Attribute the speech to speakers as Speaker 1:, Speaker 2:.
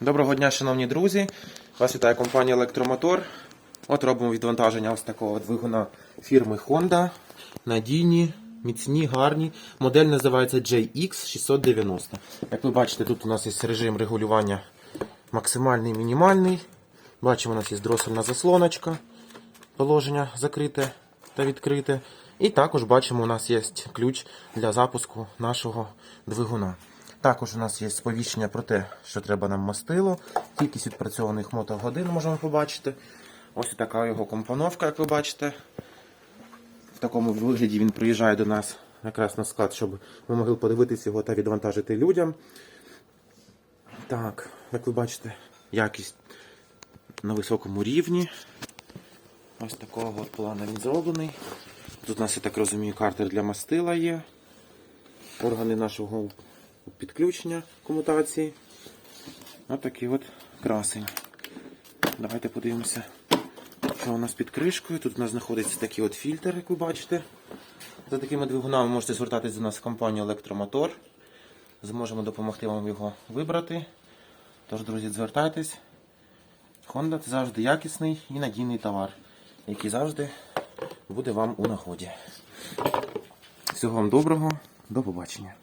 Speaker 1: Доброго дня, шановні друзі. Вас вітає компанія Електромотор. От робимо відвантаження ось такого двигуна фірми Honda. Надійні, міцні, гарні. Модель називається JX690. Як ви бачите, тут у нас є режим регулювання максимальний мінімальний. Бачимо, у нас є дросельна заслоночка. Положення закрите та відкрите. І також бачимо, у нас є ключ для запуску нашого двигуна. Також у нас є сповіщення про те, що треба нам мастило. Кількість відпрацьованих мотогодин можемо побачити. Ось така його компоновка, як ви бачите. В такому вигляді він приїжджає до нас якраз на склад, щоб ми могли подивитися його та відвантажити людям. Так, як ви бачите, якість на високому рівні. Ось такого от плану він зроблений. Тут у нас, я так розумію, картер для мастила є. Органи нашого підключення комутації. Ось такий от красень. Давайте подивимося, що у нас під кришкою. Тут у нас знаходиться такий от фільтр, як ви бачите. За такими двигунами можете звертатись до нас в компанію Електромотор. Зможемо допомогти вам його вибрати. Тож, друзі, звертайтесь. Honda це завжди якісний і надійний товар, який завжди буде вам у нагоді. Всього вам доброго, до побачення.